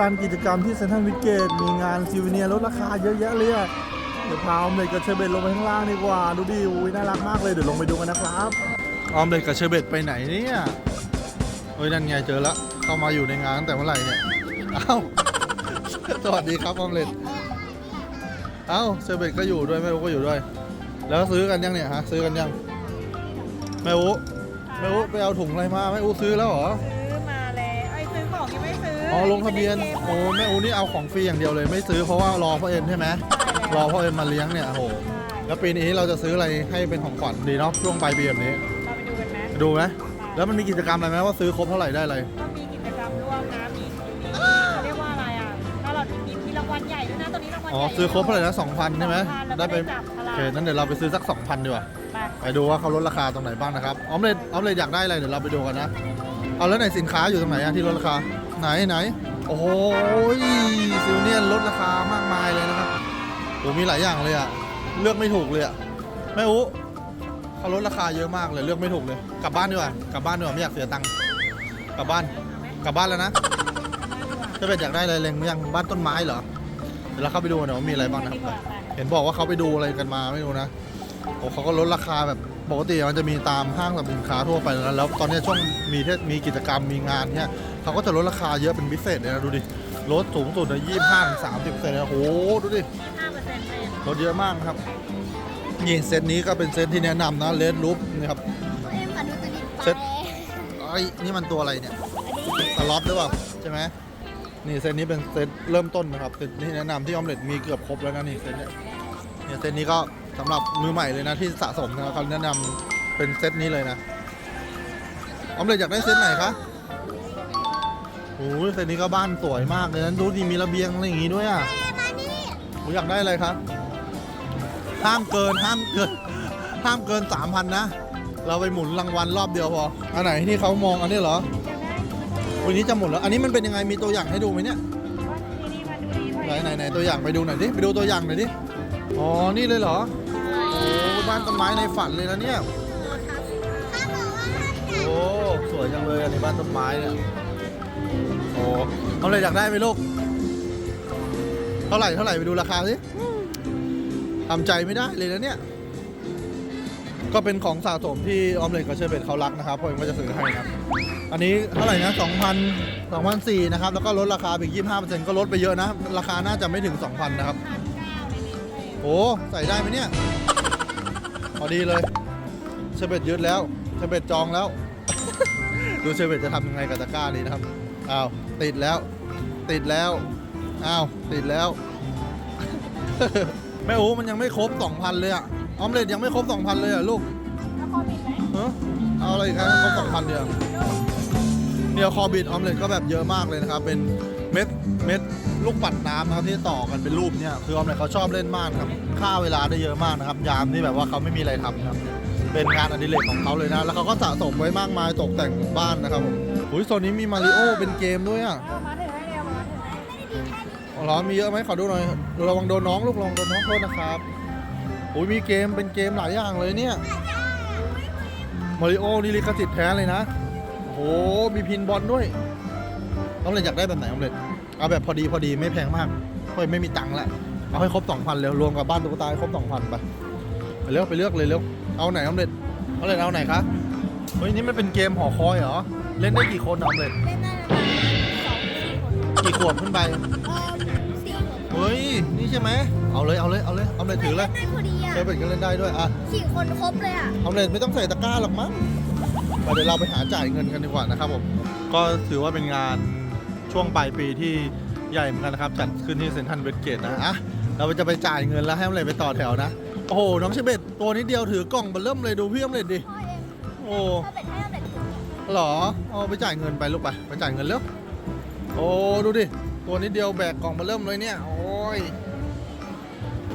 ลานกิจกรรมที่เซนทรัลวิเกตมีงานซิวเนียลดราคาเยอะแยะเลยเดี๋ยวพาออมเล็ตกับเชเบตลงไปข้างล่างดีกว่า ดูดิอุ้ยน่ารักมากเลยเดี๋ยวลงไปดูกันนะครับออมเล็ตกับเชเบตไปไหนเนี่ยเฮ้ยนั่นไงเจอแล้วเข้ามาอยู่ในงานตั้งแต่เมื่อไหร่เนี่ยเอ้าสวัสดีครับออมเล็ตเอ้าเชเบตก็อยู่ด้วยแม่อูก็อยู่ด้วย แล้วซื้อกันยังเนี่ยฮะซื้อกันยังแม่อูแม่อูไปเอาถุงอะไรมาแม่อูซื้อแล้วเหรอ ของยังไม่ซื้ออ๋อลงทะเบียนโอ้แม่อูนี่เอาของฟรีอย่างเดียวเลยไม่ซื้อเพราะว่ารอพ่อเอ็มใช่ไหมรอพ่อเอ็มมาเลี้ยงเนี่ยโอ้โหแล้วปีนี้เราจะซื้ออะไรให้เป็นของขวัญดีเนาะช่วงปลายปีแบบนี้เราไปดูกันไหมดูไหมแล้วมันมีกิจกรรมอะไรไหมว่าซื้อครบเท่าไหร่ได้อะไรก็มีกิจกรรมร่วมนะมีมีเขาเรียกว่าอะไรอะถ้าเรามีมีรางวัลใหญ่ด้วยนะตอนนี้รางวัลอ๋อใหญ่ซื้อครบเท่าไหร่นะสองพันใช่ไหม2,000ได้ไปแล้วก็ได้จับฉโอลากเคนั้นเดี๋ยวเราไปซื้อสักสองพันดีกว่าไปไปดูว่าเขาลดราคาตรงไหนบ้างนะครับออมเล็ตออมเล็ตอยากได้อะไรเดี๋ยวเราไปดูกันนะเอาแล้วไหนสินค้าอยู่ตรงไหนอะที่ลดราคา ไหนไหน โอ้โหซิลเนียนลดราคามากมายเลยนะครับโอ้มีหลายอย่างเลยอะเลือกไม่ถูกเลยอะแม่อุเขาลดราคาเยอะมากเลยเลือกไม่ถูกเลย กลับบ้านดีกว่ากลับบ้านดีกว่าไม่อยากเสียตังค์กลับบ้าน กลับบ้านแล้วนะจะเป็นอยากได้อะไรเล็งยังบ้านต้นไม้เหรอเดี๋ยวเราเข้าไปดูหน่อยว่ามีอะไรบ้างนะครับกว่าไปเห็นบอกว่าเขาไปดูอะไรกันมาไม่รู้นะโอ้เขาก็ลดราคาแบบ ปกติมันจะมีตามห้างสรรพสินค้าทั่วไปแล้วแล้วตอนนี้ช่วงมีเทศมีกิจกรรมมีงานเนี่ยเขาก็จะลดราคาเยอะเป็นพิเศษเลยนะดูดิลดสูงสุดเลยยี่ห้าถึงสามสิบเซนนะโอ้โหดูดิ5เปอร์เซ็นต์เลยลดเยอะมากครับนี่เซตนี้ก็เป็นเซตที่แนะนำนะเลดรูปนี่ครับเอ็มขอดูตัวนี้ไปเซ็ตไอ้ยนี่มันตัวอะไรเนี่ยอันนี้สล็อตหรือเปล่าใช่ไหมนี่เซตนี้เป็นเซตเริ่มต้นนะครับเซตที่แนะนำที่ออมเล็ตมีเกือบครบแล้วนะนี่เซตเนี้ยเนี่ยเซตนี้ก็ สำหรับมือใหม่เลยนะที่สะสมนะครับเขาแนะนำเป็นเซตนี้เลยนะออมเล็ตอยากได้เซตไหนคะโอ้ยเซตนี้ก็บ้านสวยมากเลยนะดูดีมีระเบียงอะไรอย่างงี้ด้วยอะมานี่โอ้ยอยากได้อะไรครับห้ามเกินห้ามเกินห้ามเกินสามพันนะ เราไปหมุนรางวัลรอบเดียวพอ อันไหนที่เขามองอันนี้เหรอ วันนี้จะหมดแล้ว อันนี้มันเป็นยังไง มีตัวอย่างให้ดูไหมเนี่ยนี่นี่มาดูดีไหนไหนไหนตัวอย่างไปดูหน่อยดิ ไปดูตัวอย่างหน่อยดิ อ๋อ นี่เลยเหรอโอ้บ้านต้นไม้ในฝันเลยนะเนี่ย ถ้าบอกว่าห้ามจับโอ้ สวยจังเลยอันนี้บ้านต้นไม้เนี่ย โอ้เอาเลยอยากได้ไหมลูก เท่าไหร่เท่าไหร่ไปดูราคาสิทำใจไม่ได้เลยนะเนี่ย ก็เป็นของสะสมที่ออมเล็ตกับเชอร์เบตเขารักนะครับเพราะเองก็จะซื้อให้นะครับอันนี้เท่าไหร่นะ2,000 2,004นะครับ แล้วก็ลดราคาไปอีก25%ก็ลดไปเยอะนะ ราคาน่าจะไม่ถึง 2,000 นะครับ โอ้ ใส่ได้ไหมเนี่ย พอดีเลยเชอร์เบตยึดแล้วเชอร์เบตจองแล้ว ดูเชอร์เบตจะทำยังไงกับตะกร้านี้นะครับอ้าวติดแล้ว ติดแล้วอ้าวติดแล้ว แม่โอ้มันยังไม่ครบ2,000เลยอะออมเล็ตยังไม่ครบ2,000เลยอะลูกแล้วพอปิดไหมเออเอาอะไรอีกครับครบสองพันเดียวเดียวคอบิดออมเล็ตก็แบบเยอะมากเลยนะครับเป็นเม็ดเม็ด ลูกปัดน้ำนะครับที่ต่อกันเป็นรูปเนี่ยคือออมเล็ตเขาชอบเล่นมากนะครับฆ่าเวลาได้เยอะมากนะครับยามที่แบบว่าเขาไม่มีอะไรทำนะครับเป็นงานอดิเรกของเขาเลยนะ แล้วเขาก็สะสมไว้มากมายตกแต่งบ้านนะครับผมอุ้ยโซนนี้มีมาริโอเป็นเกมด้วยอะเอามาถือให้เร็วมาถือให้อ๋อเหรอมีเยอะไหมขอดูหน่อยระวังโดนน้องลูกระวังโดนน้องโทษนะครับอุ้ยมีเกมเป็นเกมหลายอย่างเลยเนี่ยมาริโอนี่ลิขสิทธิ์แท้เลยนะโอ้โหมีพินบอลด้วยน้องเล็อยากได้แบบไหนน้องเล็ เอาแบบพอดีพอดีไม่แพงมากเพราะไม่มีตังค์ละเอาให้ครบ2,000เร็วรวมกับบ้านตุ๊กตาให้ครบ2,000ไปไปเลือกไปเลือกเลยเร็วเอาไหนน้องเล็น้องเล็เอาไหนคะเฮ้ยนี่มันเป็นเกมหอคอยเหรอเล่นได้กี่คนน้องเล็เล่นได้ประมาณสองสี่คนกี่ขวบขึ้นไปเออสี่คนเฮ้ยนี่ใช่ไหมเอาเลยเอาเลยเอาเลยเอาเลยถือเลยได้พอดีอะเชฟเป็นก็เล่นได้ด้วยอะสี่คนครบเลยอะเอาเลยไม่ต้องใส่ตะกร้าหรอกมั้งมาเดี๋ยวเราไปหาจ่ายเงินกันดีกว่านะครับผมก็ถือว่าเป็นงาน ช่วงปลายปีที่ใหญ่เหมือนกันนะครับ จัดขึ้นที่เซนทรัลเวสเกตนะอะเราจะไปจ่ายเงินแล้วให้ออมเลยไปต่อแถวนะ โอ้โห น้องเชเบตตัวนิดเดียวถือกล่องเบอร์เริ่มเลยดูพี่อมเลยดิ โอ้ถ้าเป็นให้อาเป็นถุงหรอเอาไปจ่ายเงินไปลูกไปไปจ่ายเงินเร็วโอ้ดูดิตัวนิดเดียวแบกกล่องเบอร์เริ่มเลยเนี่ยโอ้ย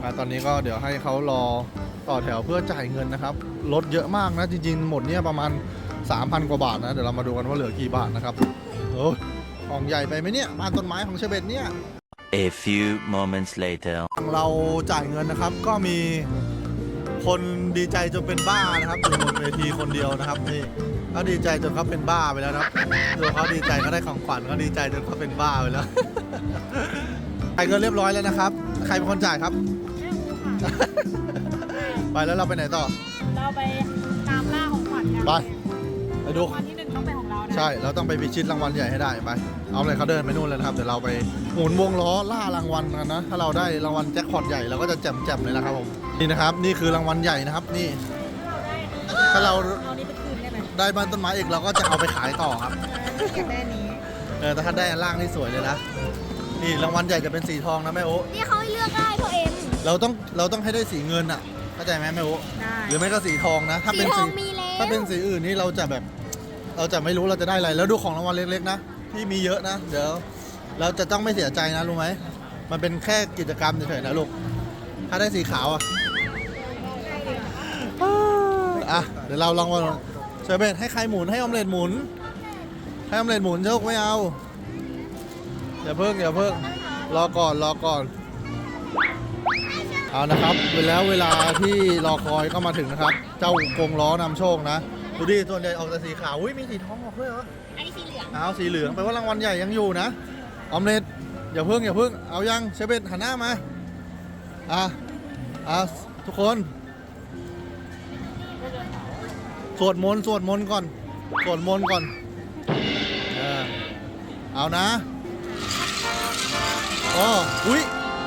อะตอนนี้ก็เดี๋ยวให้เขารอต่อแถวเพื่อจ่ายเงินนะครับลดเยอะมากนะจริงๆ หมดเนี่ยประมาณ 3,000 กว่าบาทนะ เดี๋ยวเรามาดูกันว่าเหลือกี่บาทนะครับโอ้ย ของใหญ่ไปไหมเนี่ยบ้านต้นไม้ของเชเบตเนี่ย A few moments later. ทางเราจ่ายเงินนะครับก็มีคนดีใจจนเป็นบ้านะครับอยู่บนเวทีคนเดียวนะครับนี่เขาดีใจจนเขาเป็นบ้าไปแล้วนะครับตัวเขาดีใจเขาได้ของขวัญเขาดีใจจนเขาเป็นบ้าไปแล้วจ่ายเงินเรียบร้อยแล้วนะครับ ใครเป็นคนจ่ายครับแม่อูค่ะไปแล้วเราไปไหนต่อ เราไปตามล่าของขวัญกันไปไปดูรางวัลที่หนึ่ง ใช่เราต้องไปพิชิตรางวัลใหญ่ให้ได้ไปเอาเลยเขาเดินไปนู่นแล้วนะครับเดี๋ยวเราไปหมุนวงล้อล่ารางวัลกันนะถ้าเราได้รางวัลแจ็คพอตใหญ่เราก็จะแจ่มๆเลยนะครับผมนี่นะครับนี่คือรางวัลใหญ่นะครับนี่ ถ้าเราเอานี้ไปคืนได้ไหมได้บ้านต้นไม้อีกเราก็จะเอาไปขายต่อครับอยากได้อันนี้ เออแต่ถ้าได้อันล่างนี่สวยเลยนะนี่รางวัลใหญ่จะเป็นสีทองนะแม่โอ๊นี่เขาให้เลือกได้พ่อเอ็ม เราต้องเราต้องให้ได้สีเงินอะเข้าใจไหมแม่โอ๊ได้ หรือไม่ก็สีทองนะ ถ้าสีเป็นทอสีงมีแล้ว ถ้าเป็นสีอื่นนี่เราจะแบบ เราจะไม่รู้เราจะได้อะไร แล้วดูของรางวัลเล็กๆนะที่มีเยอะนะ เดี๋ยวเราจะต้องไม่เสียใจนะรู้ไหม มันเป็นแค่กิจกรรมเฉยๆนะลูก ถ้าได้สีขาวอะอะเดี๋ยวเราลองว่าเชอร์เบตให้ใครหมุนให้ออมเล็ตหมุน ให้ออมเล็ตหมุนโชคไม่เอาอย่าเพิ่งอย่าเพิ่งรอก่อนรอก่อน เอานะครับเวลาเวลาที่รอคอยก็มาถึงนะครับ เจ้ากงล้อนำโชคนะ ดูดิส่วนใหญ่ออกแต่สีขาวอุ้ยมีสีทองออกด้วยเหรออันนี้สีเหลืองเอาสีเหลืองแปลว่ารางวัลใหญ่ยังอยู่นะออมเล็ตอย่าเพิ่งอย่าเพิ่งเอายังเชฟเบตหันหน้ามาอะอะทุกคนสวดมนต์สวดมนต์ก่อนสวดมนต์ก่อนเออเอานะอ๋ออุ้ย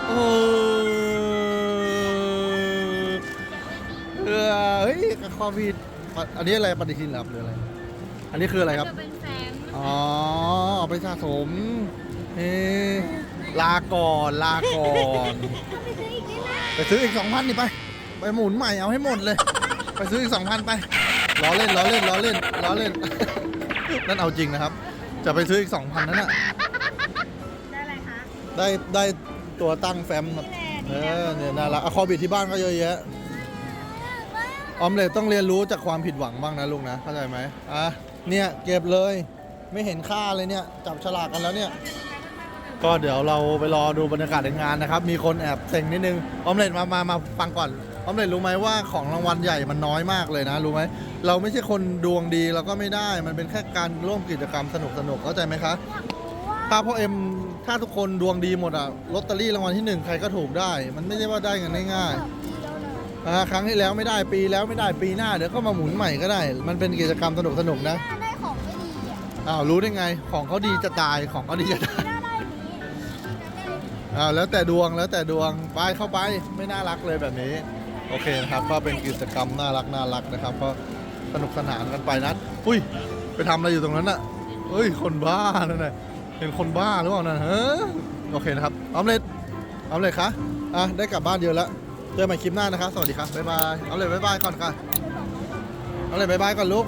โอ้เออเฮ้ยคอวิด อันนี้อะไรปฏิทินเหรอครับหรืออะไร อันนี้คืออะไรครับ จะเป็นแฟมอ๋อเอาไปสะสมเฮ้ลาก่อนลาก่อนไปซื้ออีกได้ไหมไปซื้ออีกสองพันนี่ไป ไปหมุนใหม่เอาให้หมดเลย ไปซื้ออีกสองพันไปล้อเล่นล้อเล่นล้อเล่นล้อเล่น นั่นเอาจริงนะครับ จะไปซื้ออีกสองพันนั่นน่ะได้อะไรคะ ได้ได้ตัวตั้งแฟมครับเออเนี่ยน่ารักอะคอบิดที่บ้านก็เยอะแยะ ออมเล็ตต้องเรียนรู้จากความผิดหวังบ้างนะลูกนะเข้าใจไหมอะเนี่ยเก็บเลย ไม่เห็นค่าเลยเนี่ยจับฉลากกันแล้วเนี่ย ก็เดี๋ยวเราไปรอดูบรรยากาศในงานนะครับ มีคนแอบเซ็งนิดนึงออมเล็ตมามามาฟังก่อนออมเล็ตรู้ไหมว่าของรางวัลใหญ่มันน้อยมากเลยนะรู้ไหมเราไม่ใช่คนดวงดีเราก็ไม่ได้ มันเป็นแค่การร่วมกิจกรรมสนุกสนุกๆเข้าใจไหมคะถ้าพ่อเอ็มถ้าทุกคนดวงดีหมดอะลอตเตอรี่รางวัลที่หนึ่งใครก็ถูกได้ มันไม่ใช่ว่าได้เงินง่ายๆ ครั้งที่แล้วไม่ได้ปีแล้วไม่ได้ปีหน้าเดี๋ยวก็มาหมุนใหม่ก็ได้ มันเป็นกิจกรรมสนุกสนุกๆนะถ้าได้ของไม่ดีอะอ้าวรู้ได้ไง ของเขาดีจะตายของเขาดีจะตายถ้าได้อย่างนี้อ้าวแล้วแต่ดวงแล้วแต่ดวงไปเข้าไปไม่น่ารักเลยแบบนี้ โอเคนะครับก็เป็นกิจกรรมน่ารักน่ารักนะครับก็สนุกสนานกันไปนะอุ้ยไปทำอะไรอยู่ตรงนั้นอะเฮ้ยคนบ้านั่นน่ะเป็นคนบ้าหรือเปล่านะเฮ้ยโอเคนะครับออมเล็ตออมเล็ตคะอะได้กลับบ้านเดียวแล้ว เจอกันใหม่คลิปหน้านะครับ สวัสดีครับ บ๊ายบาย เอาเลยบ๊ายบายก่อนค่ะ เอาเลยบ๊ายบายก่อนลูก